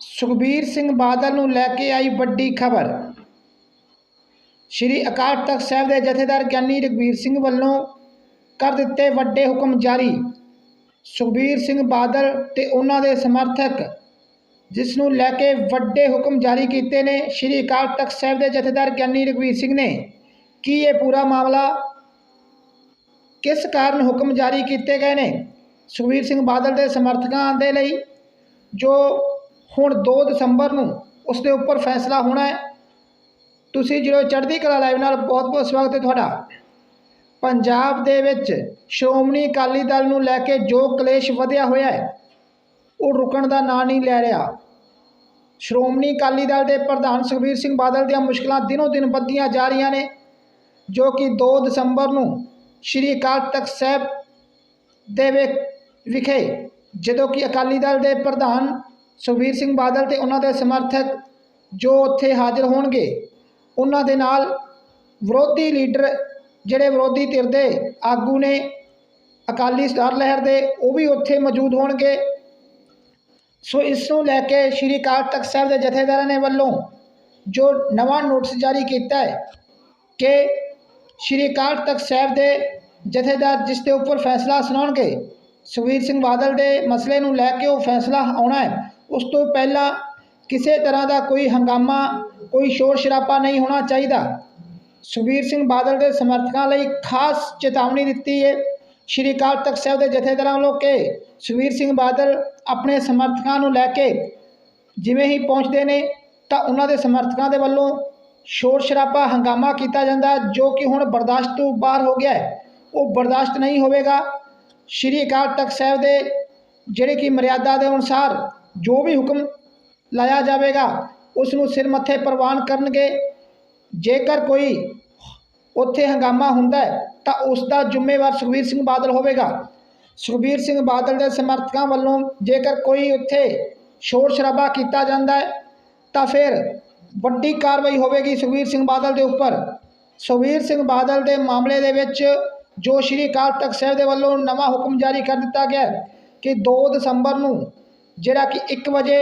ਸੁਖਬੀਰ ਸਿੰਘ ਬਾਦਲ ਨੂੰ ਲੈ ਕੇ ਆਈ ਵੱਡੀ ਖਬਰ। ਸ਼੍ਰੀ ਅਕਾਲ ਤਖਤ ਸਾਹਿਬ ਦੇ ਜਥੇਦਾਰ ਗਿਆਨੀ ਰਘਬੀਰ ਸਿੰਘ ਵੱਲੋਂ ਕਰ ਦਿੱਤੇ ਵੱਡੇ ਹੁਕਮ ਜਾਰੀ। ਸੁਖਬੀਰ ਸਿੰਘ ਬਾਦਲ ਤੇ ਉਹਨਾਂ ਦੇ ਸਮਰਥਕ, ਜਿਸ ਨੂੰ ਲੈ ਕੇ ਵੱਡੇ ਹੁਕਮ ਜਾਰੀ ਕੀਤੇ ਨੇ, ਸ਼੍ਰੀ ਅਕਾਲ ਤਖਤ ਸਾਹਿਬ ਦੇ ਜਥੇਦਾਰ ਗਿਆਨੀ ਰਘਬੀਰ ਸਿੰਘ ਨੇ। ਕੀ ਇਹ ਪੂਰਾ ਮਾਮਲਾ? ਕਿਸ ਕਾਰਨ ਹੁਕਮ ਜਾਰੀ ਕੀਤੇ ਗਏ ਨੇ? ਸੁਖਬੀਰ ਸਿੰਘ ਬਾਦਲ ਦੇ ਸਮਰਥਕਾਂ ਦੇ ਲਈ ਜੋ ਹੁਣ 2 ਦਸੰਬਰ ਨੂੰ ਉਸ ਦੇ ਉੱਪਰ ਫੈਸਲਾ ਹੋਣਾ ਹੈ। ਤੁਸੀਂ ਜਦੋਂ ਚੜ੍ਹਦੀ ਕਲਾ ਲਾਈਵ ਨਾਲ ਬਹੁਤ ਬਹੁਤ ਸਵਾਗਤ ਹੈ ਤੁਹਾਡਾ। ਪੰਜਾਬ ਦੇ ਵਿੱਚ ਸ਼੍ਰੋਮਣੀ ਅਕਾਲੀ ਦਲ ਨੂੰ ਲੈ ਕੇ ਜੋ ਕਲੇਸ਼ ਵਧਿਆ ਹੋਇਆ ਹੈ, ਉਹ ਰੁਕਣ ਦਾ ਨਾਂ ਨਹੀਂ ਲੈ ਰਿਹਾ। ਸ਼੍ਰੋਮਣੀ ਅਕਾਲੀ ਦਲ ਦੇ ਪ੍ਰਧਾਨ ਸੁਖਬੀਰ ਸਿੰਘ ਬਾਦਲ ਦੀਆਂ ਮੁਸ਼ਕਲਾਂ ਦਿਨੋਂ ਦਿਨ ਵੱਧਦੀਆਂ ਜਾ ਰਹੀਆਂ ਨੇ, ਜੋ ਕਿ 2 ਦਸੰਬਰ ਨੂੰ ਸ਼੍ਰੀ ਅਕਾਲ ਤਖਤ ਸਾਹਿਬ ਦੇ ਵਿ- ਵਿਖੇ ਜਦੋਂ ਕਿ ਅਕਾਲੀ ਦਲ ਦੇ ਪ੍ਰਧਾਨ ਸੁਖਬੀਰ ਸਿੰਘ ਬਾਦਲ ਤੇ ਉਹਨਾਂ ਦੇ ਸਮਰਥਕ ਜੋ ਉੱਥੇ ਹਾਜ਼ਰ ਹੋਣਗੇ, ਉਹਨਾਂ ਦੇ ਨਾਲ ਵਿਰੋਧੀ ਲੀਡਰ ਜਿਹੜੇ ਵਿਰੋਧੀ ਧਿਰ ਦੇ ਆਗੂ ਨੇ ਅਕਾਲੀ ਸਟਾਰ ਲਹਿਰ ਦੇ, ਉਹ ਵੀ ਉੱਥੇ ਮੌਜੂਦ ਹੋਣਗੇ। ਸੋ ਇਸ ਨੂੰ ਲੈ ਕੇ ਸ਼੍ਰੀ ਅਕਾਲ ਤਖਤ ਸਾਹਿਬ ਦੇ ਜਥੇਦਾਰਾਂ ਨੇ ਵੱਲੋਂ ਜੋ ਨਵਾਂ ਨੋਟਿਸ ਜਾਰੀ ਕੀਤਾ ਹੈ ਕਿ ਸ਼੍ਰੀ ਅਕਾਲ ਤਖਤ ਸਾਹਿਬ ਦੇ ਜਥੇਦਾਰ ਜਿਸ ਦੇ ਉੱਪਰ ਫੈਸਲਾ ਸੁਣਾਉਣਗੇ, ਸੁਖਬੀਰ ਸਿੰਘ ਬਾਦਲ ਦੇ ਮਸਲੇ ਨੂੰ ਲੈ ਕੇ ਉਹ ਫੈਸਲਾ ਆਉਣਾ ਹੈ। ਉਸ ਤੋਂ ਪਹਿਲਾਂ ਕਿਸੇ ਤਰ੍ਹਾਂ ਦਾ ਕੋਈ ਹੰਗਾਮਾ, ਕੋਈ ਸ਼ੋਰ ਸ਼ਰਾਬਾ ਨਹੀਂ ਹੋਣਾ ਚਾਹੀਦਾ। ਸੁਖਬੀਰ ਸਿੰਘ ਬਾਦਲ ਦੇ ਸਮਰਥਕਾਂ ਲਈ ਖਾਸ ਚੇਤਾਵਨੀ ਦਿੱਤੀ ਹੈ ਸ਼੍ਰੀ ਅਕਾਲ ਤਖਤ ਸਾਹਿਬ ਦੇ ਜਥੇਦਾਰਾਂ ਵੱਲੋਂ ਕਿ ਸੁਖਬੀਰ ਸਿੰਘ ਬਾਦਲ ਆਪਣੇ ਸਮਰਥਕਾਂ ਨੂੰ ਲੈ ਕੇ ਜਿਵੇਂ ਹੀ ਪਹੁੰਚਦੇ ਨੇ, ਤਾਂ ਉਹਨਾਂ ਦੇ ਸਮਰਥਕਾਂ ਦੇ ਵੱਲੋਂ ਸ਼ੋਰ ਸ਼ਰਾਬਾ ਹੰਗਾਮਾ ਕੀਤਾ ਜਾਂਦਾ, ਜੋ ਕਿ ਹੁਣ ਬਰਦਾਸ਼ਤ ਤੋਂ ਬਾਹਰ ਹੋ ਗਿਆ ਹੈ ਉਹ ਬਰਦਾਸ਼ਤ ਨਹੀਂ ਹੋਵੇਗਾ। ਸ਼੍ਰੀ ਅਕਾਲ ਤਖਤ ਸਾਹਿਬ ਦੇ ਜਿਹੜੇ ਕਿ ਮਰਿਆਦਾ ਦੇ ਅਨੁਸਾਰ ਜੋ ਵੀ ਹੁਕਮ ਲਾਇਆ ਜਾਵੇਗਾ ਉਸ ਨੂੰ ਸਿਰ ਮੱਥੇ ਪ੍ਰਵਾਨ ਕਰਨਗੇ। ਜੇਕਰ ਕੋਈ ਉੱਥੇ ਹੰਗਾਮਾ ਹੁੰਦਾ ਹੈ, ਤਾਂ ਉਸ ਦਾ ਜ਼ਿੰਮੇਵਾਰ ਸੁਖਬੀਰ ਸਿੰਘ ਬਾਦਲ ਹੋਵੇਗਾ। ਸੁਖਬੀਰ ਸਿੰਘ ਬਾਦਲ ਦੇ ਸਮਰਥਕਾਂ ਵੱਲੋਂ ਜੇਕਰ ਕੋਈ ਉੱਥੇ ਸ਼ੋਰ ਸ਼ਰਾਬਾ ਕੀਤਾ ਜਾਂਦਾ ਹੈ, ਤਾਂ ਫਿਰ ਵੱਡੀ ਕਾਰਵਾਈ ਹੋਵੇਗੀ ਸੁਖਬੀਰ ਸਿੰਘ ਬਾਦਲ ਦੇ ਉੱਪਰ। ਸੁਖਬੀਰ ਸਿੰਘ ਬਾਦਲ ਦੇ ਮਾਮਲੇ ਦੇ ਵਿੱਚ ਜੋ ਸ਼੍ਰੀ ਅਕਾਲ ਤਖਤ ਸਾਹਿਬ ਦੇ ਵੱਲੋਂ ਨਵਾਂ ਹੁਕਮ ਜਾਰੀ ਕਰ ਦਿੱਤਾ ਗਿਆ ਕਿ 2 ਦਸੰਬਰ ਨੂੰ ਜਿਹੜਾ ਕਿ 1 ਵਜੇ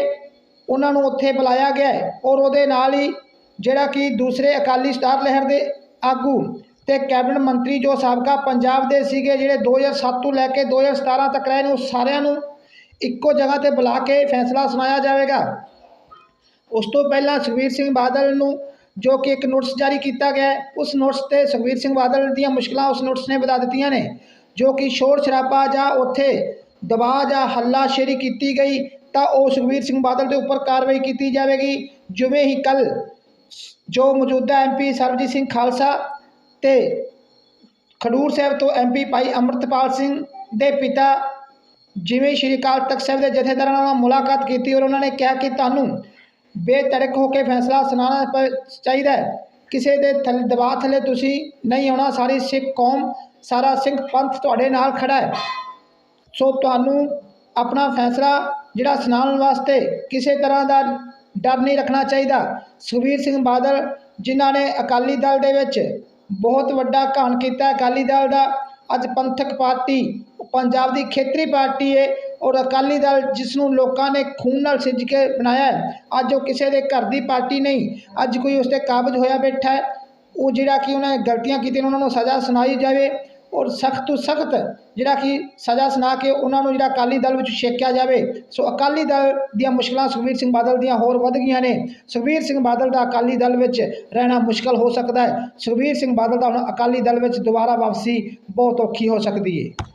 ਉਹਨਾਂ ਨੂੰ ਉੱਥੇ ਬੁਲਾਇਆ ਗਿਆ ਔਰ ਉਹਦੇ ਨਾਲ ਹੀ ਜਿਹੜਾ ਕਿ ਦੂਸਰੇ ਅਕਾਲੀ ਸਟਾਰ ਲਹਿਰ ਦੇ ਆਗੂ ਤੇ ਕੈਬਨਿਟ ਮੰਤਰੀ ਜੋ ਸਾਬਕਾ ਪੰਜਾਬ ਦੇ ਸੀਗੇ, ਜਿਹੜੇ 2007 ਤੋਂ ਲੈ ਕੇ 2017 ਤੱਕ ਰਹੇ ਨੇ, ਉਹ ਸਾਰਿਆਂ ਨੂੰ ਇੱਕੋ ਜਗ੍ਹਾ ਤੇ ਬੁਲਾ ਕੇ ਫੈਸਲਾ ਸੁਣਾਇਆ ਜਾਵੇਗਾ। ਉਸ ਤੋਂ ਪਹਿਲਾਂ ਸੁਖਬੀਰ ਸਿੰਘ ਬਾਦਲ ਨੂੰ ਜੋ ਕਿ ਇੱਕ ਨੋਟਿਸ ਜਾਰੀ ਕੀਤਾ ਗਿਆ ਉਸ ਨੋਟਿਸ ਤੇ ਸੁਖਬੀਰ ਸਿੰਘ ਬਾਦਲ ਦੀਆਂ ਮੁਸ਼ਕਲਾਂ ਉਸ ਨੋਟਿਸ ਨੇ ਵਧਾ ਦਿੱਤੀਆਂ ਨੇ, ਜੋ ਕਿ ਸ਼ੋਰ ਸ਼ਰਾਬਾ ਜਾਂ ਉੱਥੇ ਦਬਾਅ ਜਾਂ ਹੱਲਾਸ਼ੇਰੀ ਕੀਤੀ ਗਈ, ਤਾਂ ਉਹ ਸੁਖਬੀਰ ਸਿੰਘ ਬਾਦਲ ਦੇ ਉੱਪਰ ਕਾਰਵਾਈ ਕੀਤੀ ਜਾਵੇਗੀ। ਜਿਵੇਂ ਹੀ ਕੱਲ ਜੋ ਮੌਜੂਦਾ ਐਮਪੀ ਸਰਬਜੀਤ ਸਿੰਘ ਖਾਲਸਾ ਤੇ ਖਡੂਰ ਸਾਹਿਬ ਤੋਂ ਐਮਪੀ ਭਾਈ ਅੰਮ੍ਰਿਤਪਾਲ ਸਿੰਘ ਦੇ ਪਿਤਾ ਜਿਵੇਂ ਸ਼੍ਰੀ ਅਕਾਲ ਤਖਤ ਸਾਹਿਬ ਦੇ ਜਥੇਦਾਰਾਂ ਨਾਲ ਮੁਲਾਕਾਤ ਕੀਤੀ ਔਰ ਉਹਨਾਂ ਨੇ ਕਿਹਾ ਕਿ ਤੁਹਾਨੂੰ ਬੇਤੜਕ ਹੋ ਕੇ ਫੈਸਲਾ ਸੁਣਾਉਣਾ ਪ- ਚਾਹੀਦਾ ਹੈ। ਕਿਸੇ ਦੇ ਥੱਲੇ ਦਬਾਅ ਥੱਲੇ ਤੁਸੀਂ ਨਹੀਂ ਆਉਣਾ। ਸਾਰੀ ਸਿੱਖ ਕੌਮ, ਸਾਰਾ ਸਿੱਖ ਪੰਥ ਤੁਹਾਡੇ ਨਾਲ ਖੜਾ ਹੈ। ਸੋ ਤੁਹਾਨੂੰ ਆਪਣਾ ਫੈਸਲਾ ਜਿਹੜਾ ਸੁਣਾਉਣ ਵਾਸਤੇ ਕਿਸੇ ਤਰ੍ਹਾਂ ਦਾ ਡਰ ਨਹੀਂ ਰੱਖਣਾ ਚਾਹੀਦਾ। ਸੁਖਬੀਰ ਸਿੰਘ ਬਾਦਲ ਜਿਨ੍ਹਾਂ ਨੇ ਅਕਾਲੀ ਦਲ ਦੇ ਵਿੱਚ ਬਹੁਤ ਵੱਡਾ ਘਾਣ ਕੀਤਾ ਅਕਾਲੀ ਦਲ ਦਾ ਅੱਜ ਪੰਥਕ ਪਾਰਟੀ ਪੰਜਾਬ ਦੀ ਖੇਤਰੀ ਪਾਰਟੀ ਹੈ ਔਰ ਅਕਾਲੀ ਦਲ ਜਿਸ ਨੂੰ ਲੋਕਾਂ ਨੇ ਖੂਨ ਨਾਲ ਸਿੱਝ ਕੇ ਬਣਾਇਆ ਹੈ, ਅੱਜ ਉਹ ਕਿਸੇ ਦੇ ਘਰ ਦੀ ਪਾਰਟੀ ਨਹੀਂ ਅੱਜ ਕੋਈ ਉਸ ਤੇ ਕਾਬਜ ਹੋਇਆ ਬੈਠਾ ਹੈ। ਉਹ ਜਿਹੜਾ ਕਿ ਉਹਨਾਂ ਨੇ ਗਲਤੀਆਂ ਕੀਤੀਆਂ ਉਹਨਾਂ ਨੂੰ ਸਜ਼ਾ ਸੁਣਾਈ ਜਾਵੇ। ਔਰ ਸਖਤ ਤੋਂ ਸਖਤ ਜਿਹੜਾ ਕਿ ਸਜ਼ਾ ਸੁਣਾ ਕੇ ਉਹਨਾਂ ਨੂੰ ਜਿਹੜਾ ਅਕਾਲੀ ਦਲ ਵਿੱਚ ਛੇਕਿਆ ਜਾਵੇ। ਸੋ ਅਕਾਲੀ ਦਲ ਦੀਆਂ ਮੁਸ਼ਕਲਾਂ ਸੁਖਬੀਰ ਸਿੰਘ ਬਾਦਲ ਦੀਆਂ ਹੋਰ ਵੱਧ ਗਈਆਂ ਨੇ। ਸੁਖਬੀਰ ਸਿੰਘ ਬਾਦਲ ਦਾ ਅਕਾਲੀ ਦਲ ਵਿੱਚ ਰਹਿਣਾ ਮੁਸ਼ਕਲ ਹੋ ਸਕਦਾ ਹੈ। ਸੁਖਬੀਰ ਸਿੰਘ ਬਾਦਲ ਦਾ ਹੁਣ ਅਕਾਲੀ ਦਲ ਵਿੱਚ ਦੁਬਾਰਾ ਵਾਪਸੀ ਬਹੁਤ ਔਖੀ ਹੋ ਸਕਦੀ ਹੈ